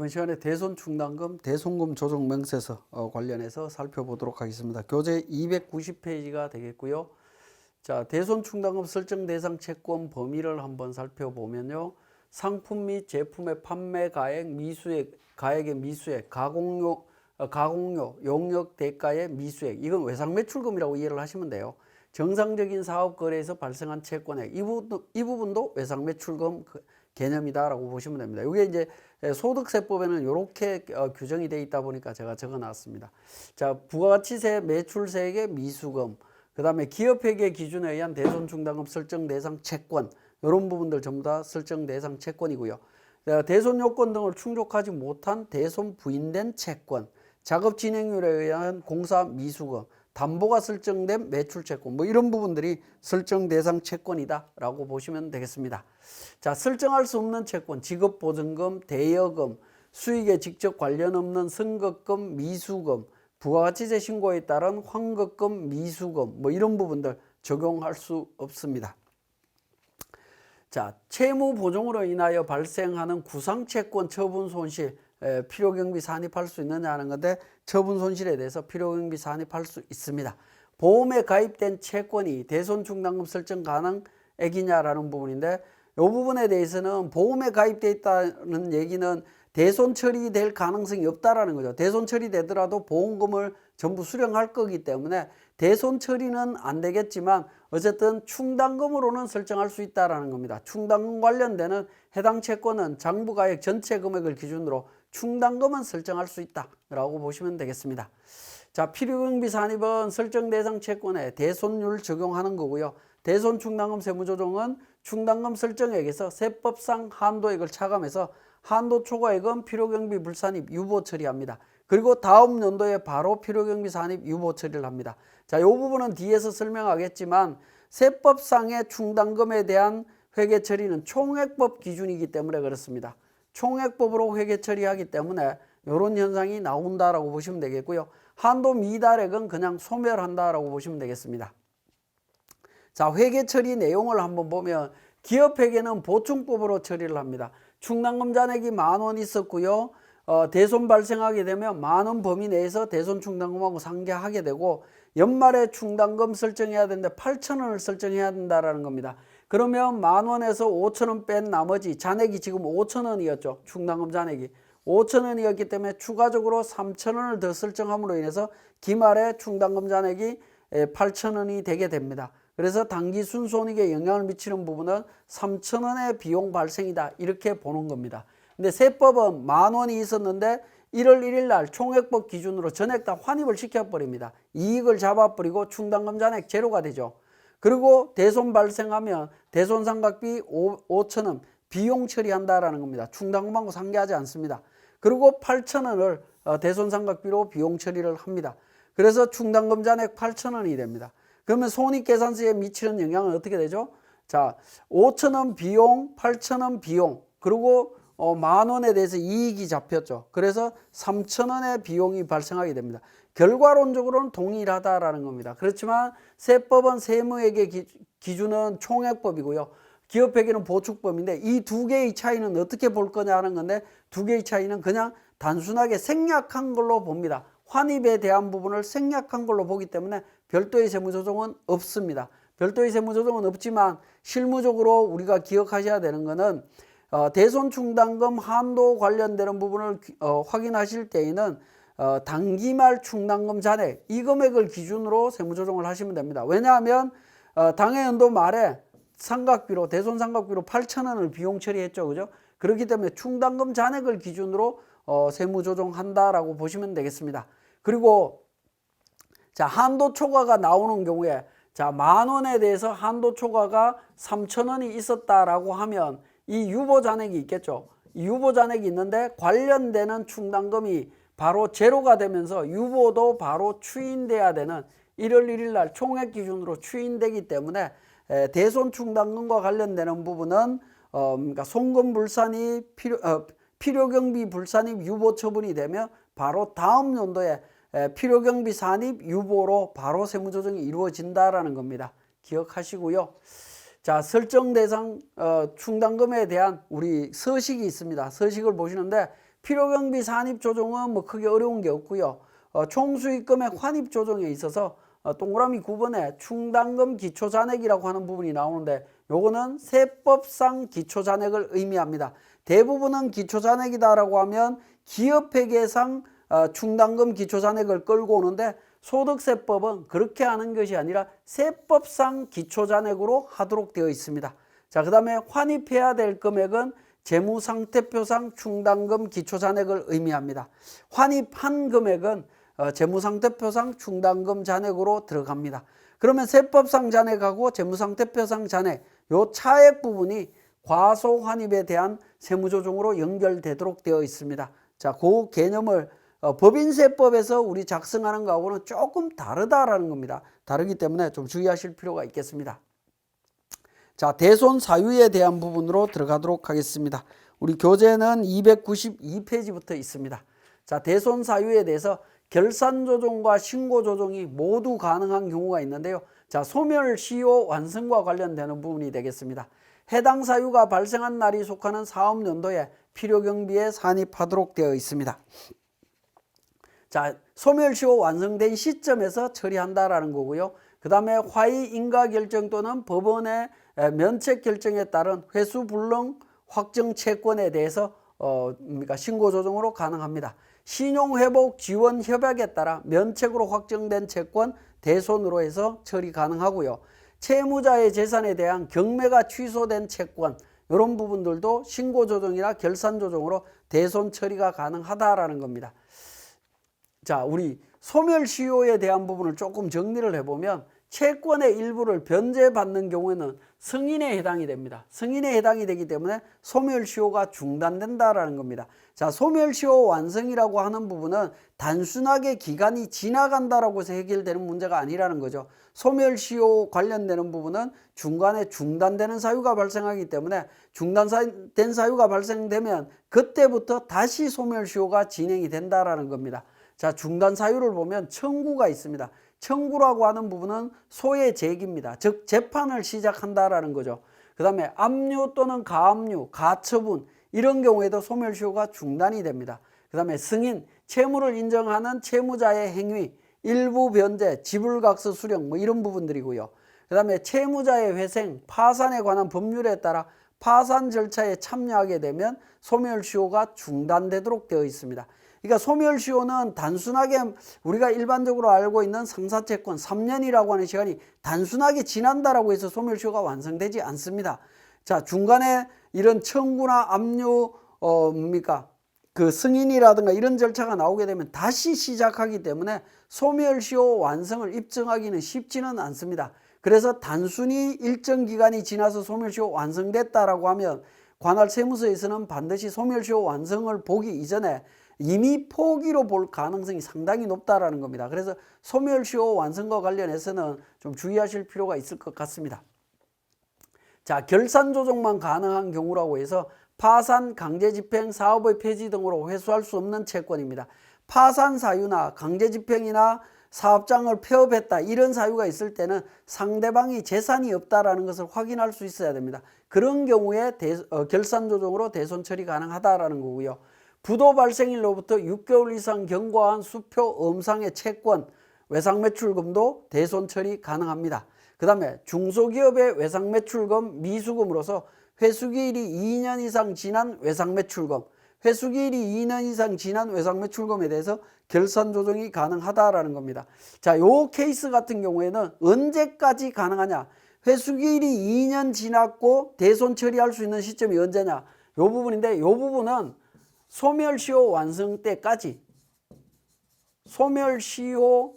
이번 시간에 대손 충당금, 대손금 조정 명세서 어, 관련해서 살펴보도록 하겠습니다. 교재 290페이지가 되겠고요. 자, 대손 충당금 설정 대상 채권 범위를 한번 살펴보면요. 상품 및 제품의 판매 가액, 미수액, 가액의 미수액, 가공료, 어, 가공료, 용역 대가의 미수액. 이건 외상 매출금이라고 이해를 하시면 돼요. 정상적인 사업 거래에서 발생한 채권액. 이 부분도, 이 부분도 외상 매출금 그 개념이다라고 보시면 됩니다. 이게 이제 소득세법에는 이렇게 어, 규정이 되어 있다 보니까 제가 적어놨습니다. 자, 부가가치세 매출세액의 미수금, 그 다음에 기업회계 기준에 의한 대손 충당금 설정 대상 채권, 이런 부분들 전부 다 설정 대상 채권이고요. 자, 대손 요건 등을 충족하지 못한 대손 부인된 채권, 작업 진행률에 의한 공사 미수금, 담보가 설정된 매출 채권 뭐 이런 부분들이 설정 대상 채권이다라고 보시면 되겠습니다. 자, 설정할 수 없는 채권, 지급 보증금, 대여금, 수익에 직접 관련 없는 선급금, 미수금, 부가가치세 신고에 따른 환급금, 미수금 뭐 이런 부분들 적용할 수 없습니다. 자, 채무 보증으로 인하여 발생하는 구상채권 처분 손실 에, 필요 경비 산입할 수 있느냐 하는 건데 처분 손실에 대해서 필요 경비 산입할 수 있습니다. 보험에 가입된 채권이 대손 충당금 설정 가능액이냐라는 부분인데 이 부분에 대해서는 보험에 가입돼 있다는 얘기는 대손 처리될 가능성이 없다라는 거죠. 대손 처리되더라도 보험금을 전부 수령할 거기 때문에 대손 처리는 안 되겠지만 어쨌든 충당금으로는 설정할 수 있다라는 겁니다. 충당금 관련되는 해당 채권은 장부가액 전체 금액을 기준으로 충당금은 설정할 수 있다라고 보시면 되겠습니다. 자, 필요경비 산입은 설정 대상 채권에 대손율 적용하는 거고요. 대손 충당금 세무조정은 충당금 설정액에서 세법상 한도액을 차감해서 한도 초과액은 필요경비 불산입 유보 처리합니다. 그리고 다음 연도에 바로 필요경비 산입 유보 처리를 합니다. 자, 이 부분은 뒤에서 설명하겠지만 세법상의 충당금에 대한 회계 처리는 총액법 기준이기 때문에 그렇습니다. 총액법으로 회계 처리하기 때문에 이런 현상이 나온다라고 보시면 되겠고요. 한도 미달액은 그냥 소멸한다라고 보시면 되겠습니다. 자, 회계 처리 내용을 한번 보면 기업 회계는 보충법으로 처리를 합니다. 충당금 잔액이 만 원 있었고요. 어, 대손 발생하게 되면 만 원 범위 내에서 대손 충당금하고 상계하게 되고 연말에 충당금 설정해야 되는데 8천 원을 설정해야 된다라는 겁니다. 그러면 만 원에서 5천 원 뺀 나머지 잔액이 지금 5천 원이었죠. 충당금 잔액이 5천 원이었기 때문에 추가적으로 3천 원을 더 설정함으로 인해서 기말에 충당금 잔액이 8천 원이 되게 됩니다. 그래서 단기 순손익에 영향을 미치는 부분은 3천 원의 비용 발생이다 이렇게 보는 겁니다. 근데 세법은 만 원이 있었는데 1월 1일 날 총액법 기준으로 전액 다 환입을 시켜버립니다. 이익을 잡아버리고 충당금 잔액 제로가 되죠. 그리고 대손 발생하면 대손 상각비 5천 원 비용 처리한다라는 겁니다. 충당금하고 상계하지 않습니다. 그리고 8천 원을 어, 대손 상각비로 비용 처리를 합니다. 그래서 충당금 잔액 8천 원이 됩니다. 그러면 손익계산서에 미치는 영향은 어떻게 되죠? 자, 5천 원 비용, 8천 원 비용, 그리고 어, 만 원에 대해서 이익이 잡혔죠. 그래서 3천 원의 비용이 발생하게 됩니다. 결과론적으로는 동일하다라는 겁니다. 그렇지만 세법은 기, 기준은 총액법이고요. 기업회계는 보충법인데 이 두 개의 차이는 어떻게 볼 거냐 하는 건데 두 개의 차이는 그냥 단순하게 생략한 걸로 봅니다. 환입에 대한 부분을 생략한 걸로 보기 때문에 별도의 세무조정은 없습니다. 별도의 세무조정은 없지만 실무적으로 우리가 기억하셔야 되는 것은 어, 대손 충당금 한도 관련되는 부분을 어, 확인하실 때에는 어, 단기말 충당금 잔액 이 금액을 기준으로 세무조정을 하시면 됩니다. 왜냐하면 어, 당해 연도 말에 삼각비로 대손 삼각비로 8천 원을 비용 처리했죠, 그죠? 그렇기 때문에 충당금 잔액을 기준으로 어, 세무조정한다라고 보시면 되겠습니다. 그리고 자 한도 초과가 나오는 경우에 자 만 원에 대해서 한도 초과가 3천 원이 있었다라고 하면 이 유보 잔액이 있겠죠. 이 유보 잔액이 있는데 관련되는 충당금이 바로 제로가 되면서 유보도 바로 추인돼야 되는 1월 1일 날 총액 기준으로 추인되기 때문에 대손 충당금과 관련되는 부분은 어, 그러니까 송금 불산이 필요 어, 필요경비 불산입 유보 처분이 되면 바로 다음 연도에 필요경비 산입 유보로 바로 세무조정이 이루어진다라는 겁니다. 기억하시고요. 자, 설정 대상 어, 충당금에 대한 우리 서식이 있습니다. 서식을 보시는데 필요경비 산입 조정은 뭐 크게 어려운 게 없고요. 어, 총수익금의 환입 조정에 있어서 어, 동그라미 9번에 충당금 기초 잔액이라고 하는 부분이 나오는데 요거는 세법상 기초 잔액을 의미합니다. 대부분은 기초 잔액이다라고 하면 기업회계상 어, 충당금 기초 잔액을 끌고 오는데 소득세법은 그렇게 하는 것이 아니라 세법상 기초 잔액으로 하도록 되어 있습니다. 자, 그 다음에 환입해야 될 금액은 재무상태표상 충당금 기초잔액을 의미합니다. 환입한 금액은 어, 재무상태표상 충당금 잔액으로 들어갑니다. 그러면 세법상 잔액하고 재무상태표상 잔액 요 차액 부분이 과소 환입에 대한 세무조정으로 연결되도록 되어 있습니다. 자, 그 개념을 어, 법인세법에서 우리 작성하는 거하고는 조금 다르다라는 겁니다. 다르기 때문에 좀 주의하실 필요가 있겠습니다. 자, 대손 사유에 대한 부분으로 들어가도록 하겠습니다. 우리 교재는 292페이지부터 있습니다. 자, 대손 사유에 대해서 결산 조정과 신고 조정이 모두 가능한 경우가 있는데요. 자, 소멸 시효 완성과 관련되는 부분이 되겠습니다. 해당 사유가 발생한 날이 속하는 사업 연도에 필요 경비에 산입하도록 되어 있습니다. 자, 소멸 시효 완성된 시점에서 처리한다라는 거고요. 그 다음에 화의 인가 결정 또는 법원의 에, 면책 결정에 따른 회수 불능 확정 채권에 대해서 어, 뭡니까 신고 조정으로 가능합니다. 신용 회복 지원 협약에 따라 면책으로 확정된 채권 대손으로 해서 처리 가능하고요. 채무자의 재산에 대한 경매가 취소된 채권 이런 부분들도 신고 조정이나 결산 조정으로 대손 처리가 가능하다라는 겁니다. 자, 우리 소멸시효에 대한 부분을 조금 정리를 해보면 채권의 일부를 변제받는 경우에는 승인에 해당이 됩니다. 승인에 해당이 되기 때문에 소멸시효가 중단된다라는 겁니다. 자, 소멸시효 완성이라고 하는 부분은 단순하게 기간이 지나간다라고 해서 해결되는 문제가 아니라는 거죠. 소멸시효 관련되는 부분은 중간에 중단되는 사유가 발생하기 때문에 중단된 사유가 발생되면 그때부터 다시 소멸시효가 진행이 된다라는 겁니다. 자, 중단 사유를 보면 청구가 있습니다. 청구라고 하는 부분은 소의 제기입니다. 즉 재판을 시작한다라는 거죠. 그 다음에 압류 또는 가압류, 가처분 이런 경우에도 소멸시효가 중단이 됩니다. 그 다음에 승인, 채무를 인정하는 채무자의 행위, 일부 변제, 지불각서 수령 뭐 이런 부분들이고요. 그 다음에 채무자의 회생, 파산에 관한 법률에 따라 파산 절차에 참여하게 되면 소멸시효가 중단되도록 되어 있습니다. 그러니까 소멸시효는 단순하게 우리가 일반적으로 알고 있는 상사채권 3년이라고 하는 시간이 단순하게 지난다라고 해서 소멸시효가 완성되지 않습니다. 자, 중간에 이런 청구나 압류, 어, 뭡니까? 그 승인이라든가 이런 절차가 나오게 되면 다시 시작하기 때문에 소멸시효 완성을 입증하기는 쉽지는 않습니다. 그래서 단순히 일정 기간이 지나서 소멸시효 완성됐다라고 하면 관할 세무서에서는 반드시 소멸시효 완성을 보기 이전에 이미 포기로 볼 가능성이 상당히 높다라는 겁니다. 그래서 소멸시효 완성과 관련해서는 좀 주의하실 필요가 있을 것 같습니다. 자, 결산 조정만 가능한 경우라고 해서 파산, 강제 집행, 사업의 폐지 등으로 회수할 수 없는 채권입니다. 파산 사유나 강제 집행이나 사업장을 폐업했다 이런 사유가 있을 때는 상대방이 재산이 없다라는 것을 확인할 수 있어야 됩니다. 그런 경우에 대, 어, 결산 조정으로 대손 처리 가능하다라는 거고요. 부도 발생일로부터 6개월 이상 경과한 수표 음상의 채권, 외상 매출금도 대손 처리 가능합니다. 그 다음에 중소기업의 외상 매출금 미수금으로서 회수기일이 2년 이상 지난 외상 매출금, 회수기일이 2년 이상 지난 외상 매출금에 대해서 결산 조정이 가능하다라는 겁니다. 자, 요 케이스 같은 경우에는 언제까지 가능하냐? 회수기일이 2년 지났고 대손 처리할 수 있는 시점이 언제냐? 요 부분인데 요 부분은 소멸시효 완성 때까지 소멸시효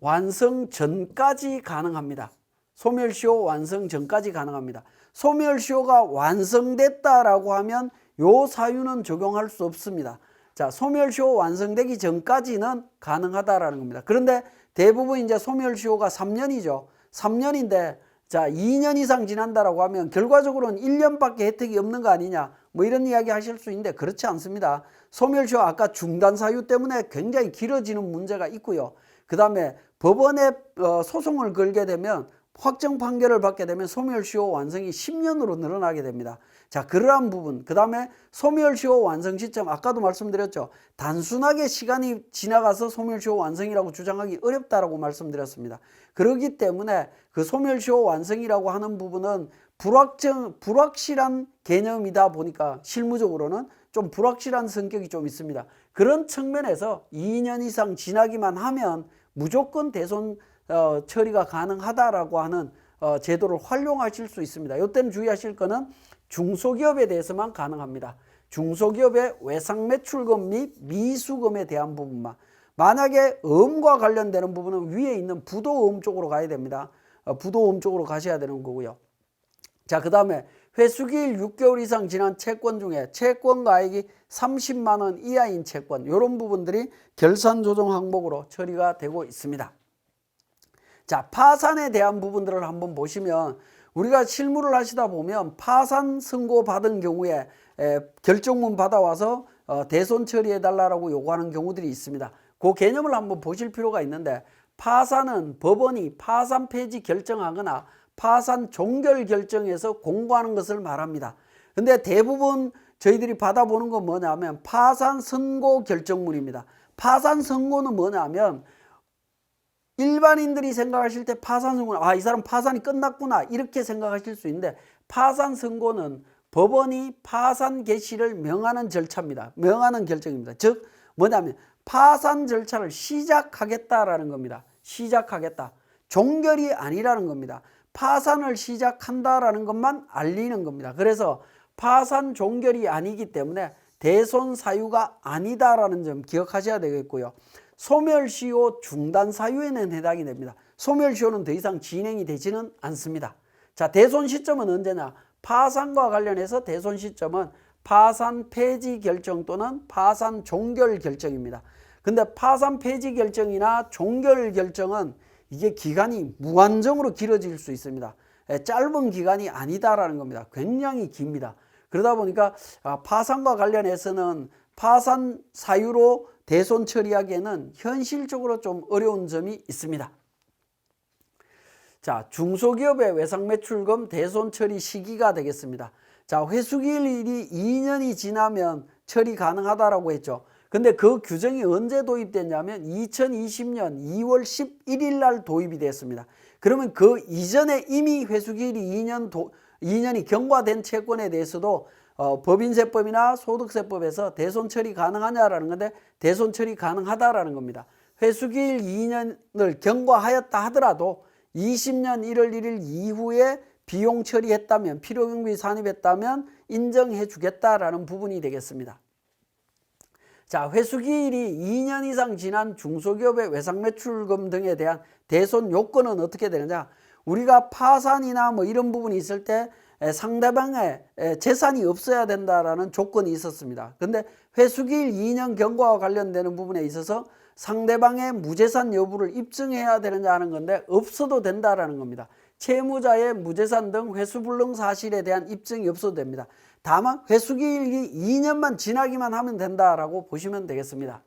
완성 전까지 가능합니다. 소멸시효 완성 전까지 가능합니다. 소멸시효가 완성됐다라고 하면 요 사유는 적용할 수 없습니다. 자, 소멸시효 완성되기 전까지는 가능하다라는 겁니다. 그런데 대부분 이제 소멸시효가 3년이죠. 3년인데 자, 2년 이상 지난다라고 하면 결과적으로는 1년밖에 혜택이 없는 거 아니냐. 뭐 이런 이야기 하실 수 있는데 그렇지 않습니다. 소멸시효 아까 중단 사유 때문에 굉장히 길어지는 문제가 있고요. 그 다음에 법원에 어, 소송을 걸게 되면 확정 판결을 받게 되면 소멸시효 완성이 10년으로 늘어나게 됩니다. 자, 그러한 부분. 그 다음에 소멸시효 완성 시점, 아까도 말씀드렸죠. 단순하게 시간이 지나가서 소멸시효 완성이라고 주장하기 어렵다라고 말씀드렸습니다. 그렇기 때문에 그 소멸시효 완성이라고 하는 부분은 불확정, 불확실한 개념이다 보니까 실무적으로는 좀 불확실한 성격이 좀 있습니다. 그런 측면에서 2년 이상 지나기만 하면 무조건 대손 어, 처리가 가능하다라고 하는 어, 제도를 활용하실 수 있습니다. 이때는 주의하실 거는 중소기업에 대해서만 가능합니다. 중소기업의 외상 매출금 및 미수금에 대한 부분만. 만약에 음과 관련되는 부분은 위에 있는 부도음 쪽으로 가야 됩니다. 어, 부도음 쪽으로 가셔야 되는 거고요. 자, 그 다음에 회수기일 6개월 이상 지난 채권 중에 채권 가액이 30만 원 이하인 채권 이런 부분들이 결산 조정 항목으로 처리가 되고 있습니다. 자, 파산에 대한 부분들을 한번 보시면 우리가 실무를 하시다 보면 파산 선고 받은 경우에 에, 결정문 받아와서 어, 대손 처리해 달라고 요구하는 경우들이 있습니다. 그 개념을 한번 보실 필요가 있는데 파산은 법원이 파산 폐지 결정하거나 파산 종결 결정에서 공고하는 것을 말합니다. 근데 대부분 저희들이 받아보는 건 뭐냐면 파산 선고 결정문입니다. 파산 선고는 뭐냐면 일반인들이 생각하실 때 파산 선고는 아, 이 사람 파산이 끝났구나 이렇게 생각하실 수 있는데 파산 선고는 법원이 파산 개시를 명하는 절차입니다. 명하는 결정입니다. 즉 뭐냐면 파산 절차를 시작하겠다라는 겁니다. 시작하겠다. 종결이 아니라는 겁니다. 파산을 시작한다라는 것만 알리는 겁니다. 그래서 파산 종결이 아니기 때문에 대손 사유가 아니다라는 점 기억하셔야 되겠고요. 소멸시효 중단 사유에는 해당이 됩니다. 소멸시효는 더 이상 진행이 되지는 않습니다. 자, 대손 시점은 언제냐? 파산과 관련해서 대손 시점은 파산 폐지 결정 또는 파산 종결 결정입니다. 근데 파산 폐지 결정이나 종결 결정은 이게 기간이 무한정으로 길어질 수 있습니다. 예, 짧은 기간이 아니다라는 겁니다. 굉장히 깁니다. 그러다 보니까 아, 파산과 관련해서는 파산 사유로 대손 처리하기에는 현실적으로 좀 어려운 점이 있습니다. 자, 중소기업의 외상 매출금 대손 처리 시기가 되겠습니다. 자, 회수기일이 2년이 지나면 처리 가능하다라고 했죠. 근데 그 규정이 언제 도입됐냐면 2020년 2월 11일 날 도입이 됐습니다. 그러면 그 이전에 이미 회수기일이 2년 도, 2년이 경과된 채권에 대해서도 어, 법인세법이나 소득세법에서 대손 처리 가능하냐라는 건데 대손 처리 가능하다라는 겁니다. 회수기일 2년을 경과하였다 하더라도 20년 1월 1일 이후에 비용 처리했다면 필요경비 산입했다면 인정해 주겠다라는 부분이 되겠습니다. 자, 회수기일이 2년 이상 지난 중소기업의 외상 매출금 등에 대한 대손 요건은 어떻게 되느냐? 우리가 파산이나 뭐 이런 부분이 있을 때 상대방의 재산이 없어야 된다라는 조건이 있었습니다. 근데 회수기일 2년 경과와 관련되는 부분에 있어서 상대방의 무재산 여부를 입증해야 되느냐 하는 건데 없어도 된다라는 겁니다. 채무자의 무재산 등 회수불능 사실에 대한 입증이 없어도 됩니다. 다만 회수기일이 2년만 지나기만 하면 된다라고 보시면 되겠습니다.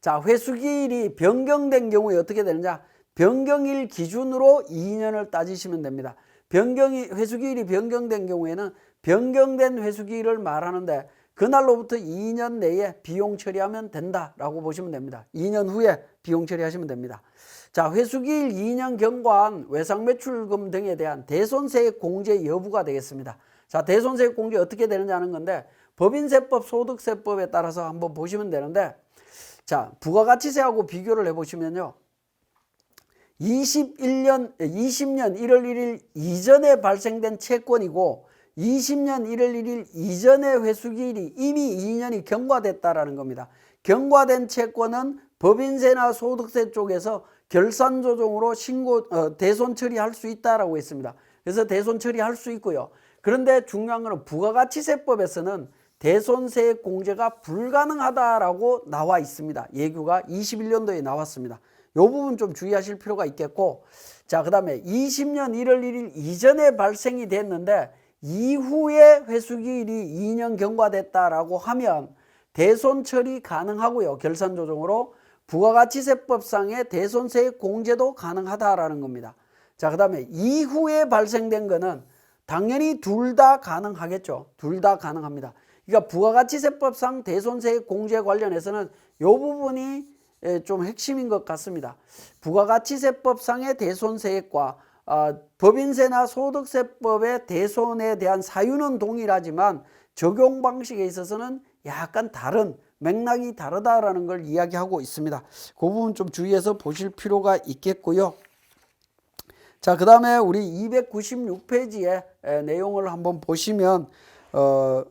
자, 회수기일이 변경된 경우에 어떻게 되느냐? 변경일 기준으로 2년을 따지시면 됩니다. 변경이 회수기일이 변경된 경우에는 변경된 회수기일을 말하는데 그날로부터 2년 내에 비용 처리하면 된다라고 보시면 됩니다. 2년 후에 비용 처리하시면 됩니다. 자, 회수기일 2년 경과한 외상매출금 등에 대한 대손세액 공제 여부가 되겠습니다. 자, 대손세액 공제 어떻게 되느냐 하는 건데 법인세법, 소득세법에 따라서 한번 보시면 되는데 자, 부가가치세하고 비교를 해 보시면요. 21년, 20년 1월 1일 이전에 발생된 채권이고 20년 1월 1일 이전의 회수기일이 이미 2년이 경과됐다라는 겁니다. 경과된 채권은 법인세나 소득세 쪽에서 결산 조정으로 신고 어, 대손 처리할 수 있다라고 했습니다. 그래서 대손 처리할 수 있고요. 그런데 중요한 것은 부가가치세법에서는 대손세 공제가 불가능하다라고 나와 있습니다. 예규가 21년도에 나왔습니다. 이 부분 좀 주의하실 필요가 있겠고 자, 그다음에 20년 1월 1일 이전에 발생이 됐는데 이후에 회수기일이 2년 경과됐다라고 하면 대손 처리 가능하고요. 결산 조정으로 부가가치세법상의 대손세 공제도 가능하다라는 겁니다. 자, 그 다음에 이후에 발생된 거는 당연히 둘 다 가능하겠죠. 둘 다 가능합니다. 그러니까 부가가치세법상 대손세액 공제 관련해서는 이 부분이 예, 좀 핵심인 것 같습니다. 부가가치세법상의 대손세액과 아, 법인세나 소득세법의 대손에 대한 사유는 동일하지만 적용 방식에 있어서는 약간 다른 맥락이 다르다라는 걸 이야기하고 있습니다. 그 부분 좀 주의해서 보실 필요가 있겠고요. 자, 그 다음에 우리 296페이지의 내용을 한번 보시면, 어,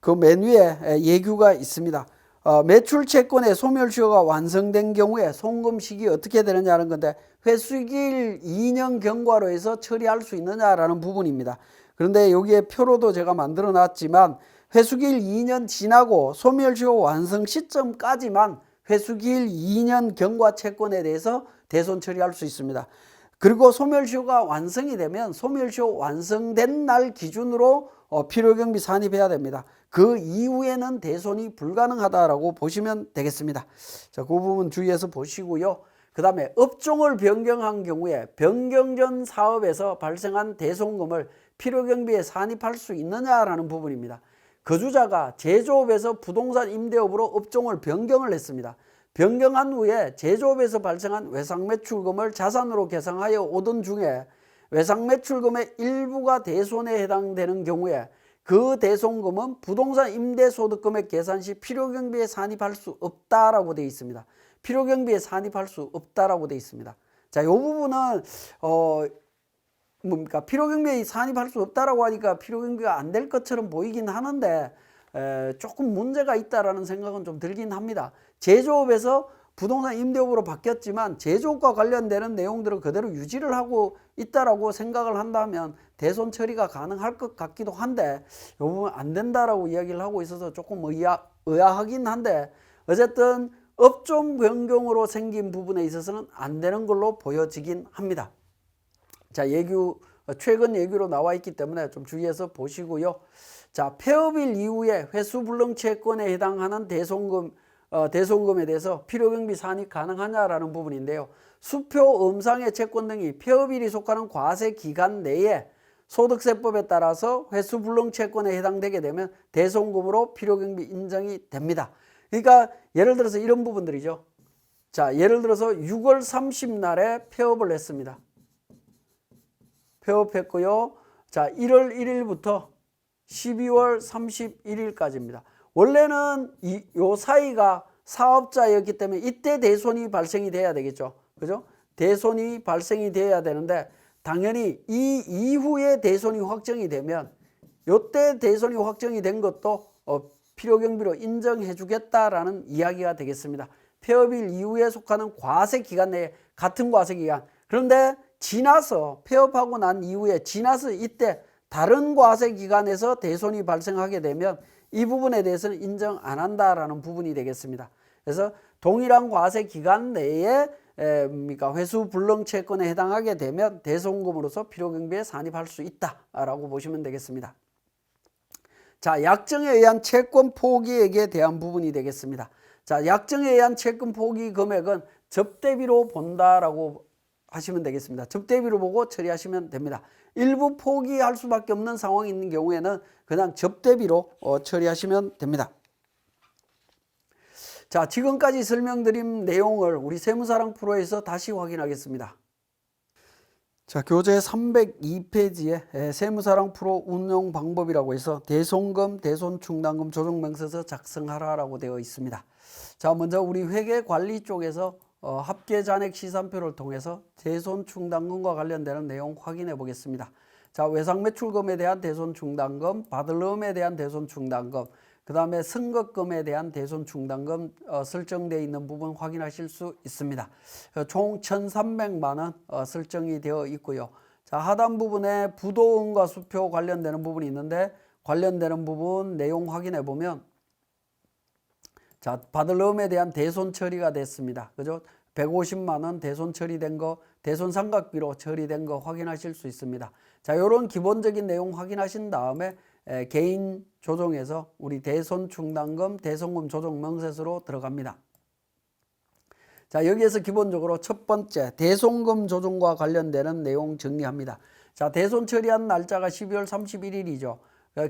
그맨 위에 에, 예규가 있습니다. 어, 매출 채권의 소멸시효가 완성된 경우에 송금식이 어떻게 되느냐는 건데 회수기일 2년 경과로 해서 처리할 수 있느냐라는 부분입니다. 그런데 여기에 표로도 제가 만들어 놨지만 회수기일 2년 지나고 소멸시효 완성 시점까지만 회수기일 2년 경과 채권에 대해서 대손 처리할 수 있습니다. 그리고 소멸시효가 완성이 되면 소멸시효 완성된 날 기준으로 어, 필요경비 산입해야 됩니다. 그 이후에는 대손이 불가능하다라고 보시면 되겠습니다. 자, 그 부분 주의해서 보시고요. 그 다음에 업종을 변경한 경우에 변경 전 사업에서 발생한 대손금을 필요경비에 산입할 수 있느냐라는 부분입니다. 거주자가 제조업에서 부동산 임대업으로 업종을 변경을 했습니다. 변경한 후에 제조업에서 발생한 외상매출금을 자산으로 계상하여 오던 중에 외상매출금의 일부가 대손에 해당되는 경우에 그 대손금은 부동산 임대소득금액 계산 시 필요경비에 산입할 수 없다라고 되어 있습니다. 필요경비에 산입할 수 없다라고 되어 있습니다. 자, 이 부분은 어 뭡니까 필요경비에 산입할 수 없다라고 하니까 필요경비가 안 될 것처럼 보이긴 하는데 에, 조금 문제가 있다라는 생각은 좀 들긴 합니다. 제조업에서 부동산 임대업으로 바뀌었지만 제조업과 관련되는 내용들을 그대로 유지를 하고 있다라고 생각을 한다면 대손 처리가 가능할 것 같기도 한데 이 부분 안 된다라고 이야기를 하고 있어서 조금 의아, 의아하긴 한데 어쨌든 업종 변경으로 생긴 부분에 있어서는 안 되는 걸로 보여지긴 합니다. 자, 예규 최근 예규로 나와 있기 때문에 좀 주의해서 보시고요. 자, 폐업일 이후에 회수 불능 채권에 해당하는 대손금 어, 대손금에 대해서 필요경비 산입 가능하냐라는 부분인데요. 수표 음상의 채권 등이 폐업일이 속하는 과세 기간 내에 소득세법에 따라서 회수 불능 채권에 해당되게 되면 대손금으로 필요경비 인정이 됩니다. 그러니까 예를 들어서 이런 부분들이죠. 자, 예를 들어서 6월 30날에 폐업을 했습니다. 폐업했고요. 자, 1월 1일부터 12월 31일까지입니다. 원래는 이, 요 사이가 사업자였기 때문에 이때 대손이 발생이 돼야 되겠죠. 그죠? 대손이 발생이 돼야 되는데 당연히 이 이후에 대손이 확정이 되면 요때 대손이 확정이 된 것도 어, 필요경비로 인정해 주겠다라는 이야기가 되겠습니다. 폐업일 이후에 속하는 과세 기간 내에 같은 과세 기간. 그런데 지나서 폐업하고 난 이후에 지나서 이때 다른 과세 기간에서 대손이 발생하게 되면 이 부분에 대해서는 인정 안 한다라는 부분이 되겠습니다. 그래서 동일한 과세 기간 내에 에, 그러니까 회수 불능 채권에 해당하게 되면 대손금으로서 필요경비에 산입할 수 있다라고 보시면 되겠습니다. 자, 약정에 의한 채권 포기액에 대한 부분이 되겠습니다. 자, 약정에 의한 채권 포기 금액은 접대비로 본다라고 하시면 되겠습니다. 접대비로 보고 처리하시면 됩니다. 일부 포기할 수밖에 없는 상황이 있는 경우에는 그냥 접대비로 어, 처리하시면 됩니다. 자, 지금까지 설명드린 내용을 우리 세무사랑 프로에서 다시 확인하겠습니다. 자, 교재 302페이지에 세무사랑 프로 운영 방법이라고 해서 대손금, 대손충당금 조정명세서 작성하라라고 되어 있습니다. 자, 먼저 우리 회계 관리 쪽에서 어, 합계 잔액 시산표를 통해서 대손 충당금과 관련되는 내용 확인해 보겠습니다. 자, 외상 매출금에 대한 대손 충당금, 받을음에 대한 대손 충당금, 그 다음에 승거금에 대한 대손 충당금 어, 설정되어 있는 부분 확인하실 수 있습니다. 어, 총 1,300만 원 어, 설정이 되어 있고요. 자, 하단 부분에 부도음과 수표 관련되는 부분이 있는데 관련되는 부분 내용 확인해 보면 자, 받을음에 대한 대손 처리가 됐습니다. 그죠? 150만 원 대손 처리된 거, 대손 삼각비로 처리된 거 확인하실 수 있습니다. 자, 이런 기본적인 내용 확인하신 다음에 에, 개인 조정에서 우리 대손 충당금, 대손금 조정 명세서로 들어갑니다. 자, 자, 여기에서 기본적으로 첫 번째 대손금 조정과 관련되는 내용 정리합니다. 자, 대손 처리한 날짜가 12월 31일이죠.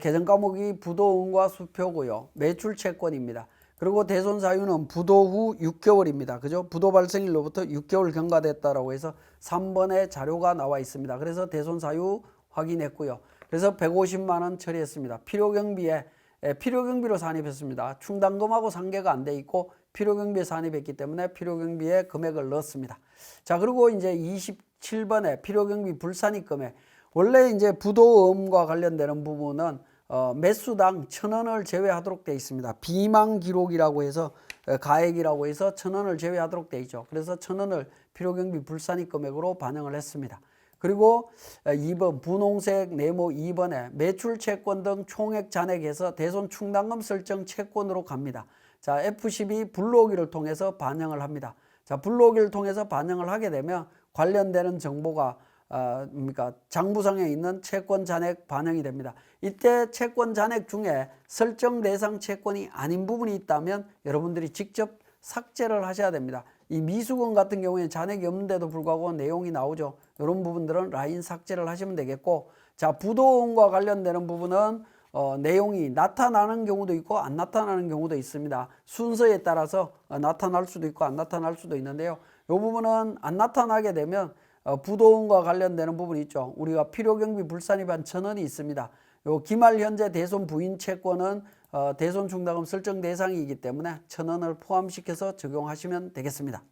개정 과목이 부도응과 수표고요. 매출 채권입니다. 그리고 대손 사유는 부도 후 6개월입니다. 그죠? 부도 발생일로부터 6개월 경과됐다라고 해서 3번에 자료가 나와 있습니다. 그래서 대손 사유 확인했고요. 그래서 150만 원 처리했습니다. 필요 경비에 에, 필요 경비로 산입했습니다. 충당금하고 상계가 안 돼 있고 필요 경비에 산입했기 때문에 필요 경비에 금액을 넣었습니다. 자, 그리고 이제 27번에 필요 경비 불산입 금액 원래 이제 부도음과 관련되는 부분은 어, 매수당 천 원을 제외하도록 되어 있습니다. 비망 기록이라고 해서 어, 가액이라고 해서 천 원을 제외하도록 되어 있죠. 그래서 천 원을 필요경비 불산입 금액으로 반영을 했습니다. 그리고 2번 분홍색 네모 2번에 매출 채권 등 총액 잔액에서 대손 충당금 설정 채권으로 갑니다. 자, F12 불러오기를 통해서 반영을 합니다. 자, 불러오기를 통해서 반영을 하게 되면 관련되는 정보가 어, 뭡니까 장부상에 있는 채권 잔액 반영이 됩니다. 이때 채권 잔액 중에 설정 대상 채권이 아닌 부분이 있다면 여러분들이 직접 삭제를 하셔야 됩니다. 이 미수건 같은 경우에 잔액이 없는데도 불구하고 내용이 나오죠. 이런 부분들은 라인 삭제를 하시면 되겠고, 자 부도원과 관련되는 부분은 어, 내용이 나타나는 경우도 있고 안 나타나는 경우도 있습니다. 순서에 따라서 어, 나타날 수도 있고 안 나타날 수도 있는데요. 이 부분은 안 나타나게 되면 어, 부도원과 관련되는 부분이 있죠. 우리가 필요경비 불산입 한 천원이 있습니다. 요 기말 현재 대손 부인 채권은 어, 대손 충당금 설정 대상이기 때문에 천 원을 포함시켜서 적용하시면 되겠습니다.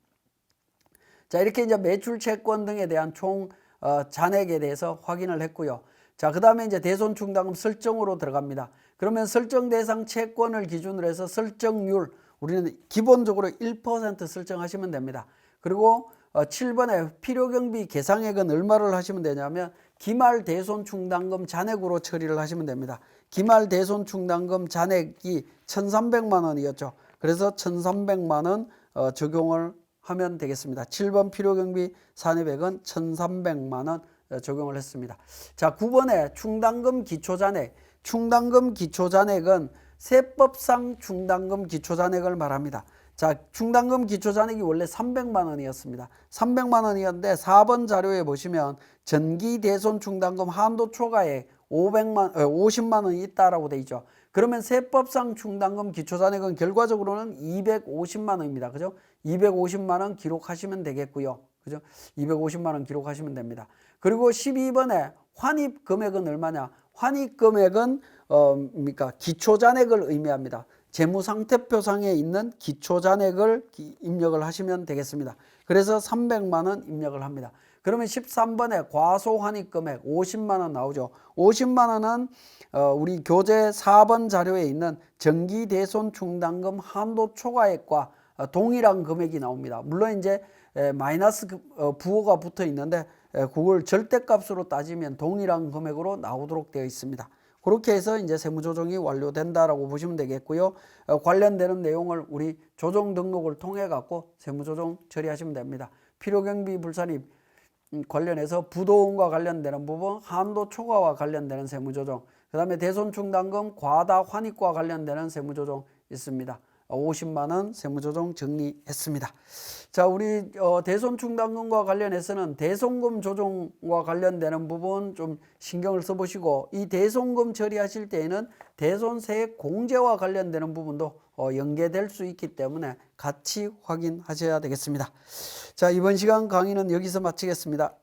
자 이렇게 이제 매출 채권 등에 대한 총 어, 잔액에 대해서 확인을 했고요. 자 그 다음에 이제 대손 충당금 설정으로 들어갑니다. 그러면 설정 대상 채권을 기준으로 해서 설정률 우리는 기본적으로 1% 설정하시면 됩니다. 그리고 어, 7번에 필요경비 계상액은 얼마를 하시면 되냐면 기말 대손 충당금 잔액으로 처리를 하시면 됩니다. 기말 대손 충당금 잔액이 1,300만 원이었죠. 그래서 1,300만 원 어, 적용을 하면 되겠습니다. 7번 필요경비 산입액은 1,300만 원 어, 적용을 했습니다. 자, 9번에 충당금 기초잔액. 충당금 기초잔액은 세법상 충당금 기초잔액을 말합니다. 자, 충당금 기초 잔액이 원래 300만 원이었습니다. 300만 원이었는데 4번 자료에 보시면 전기 대손 충당금 한도 초과액 500만 50만 원이 있다라고 돼 있죠. 그러면 세법상 충당금 기초 잔액은 결과적으로는 250만 원입니다. 그죠? 250만 원 기록하시면 되겠고요. 그죠? 250만 원 기록하시면 됩니다. 그리고 12번에 환입 금액은 얼마냐? 환입 금액은 어, 뭡니까? 기초 잔액을 의미합니다. 재무상태표상에 있는 기초잔액을 입력을 하시면 되겠습니다. 그래서 300만 원 입력을 합니다. 그러면 13번에 과소환입 금액 50만 원 나오죠. 50만 원은 어, 우리 교재 4번 자료에 있는 정기 대손 충당금 한도 초과액과 어, 동일한 금액이 나옵니다. 물론 이제 에, 마이너스 그, 어, 부호가 붙어 있는데 에, 그걸 절대값으로 따지면 동일한 금액으로 나오도록 되어 있습니다. 그렇게 해서 이제 세무조정이 완료된다라고 보시면 되겠고요. 어, 관련되는 내용을 우리 조정 등록을 통해 갖고 세무조정 처리하시면 됩니다. 필요경비 불산입 음, 관련해서 부도원과 관련되는 부분, 한도 초과와 관련되는 세무조정, 그 다음에 대손충당금 과다 환입과 관련되는 세무조정 있습니다. 50만 원 세무조정 정리했습니다. 자, 우리 어, 대손 충당금과 관련해서는 대손금 조정과 관련되는 부분 좀 신경을 써보시고 이 대손금 처리하실 때에는 대손세액 공제와 관련되는 부분도 어, 연계될 수 있기 때문에 같이 확인하셔야 되겠습니다. 자, 이번 시간 강의는 여기서 마치겠습니다.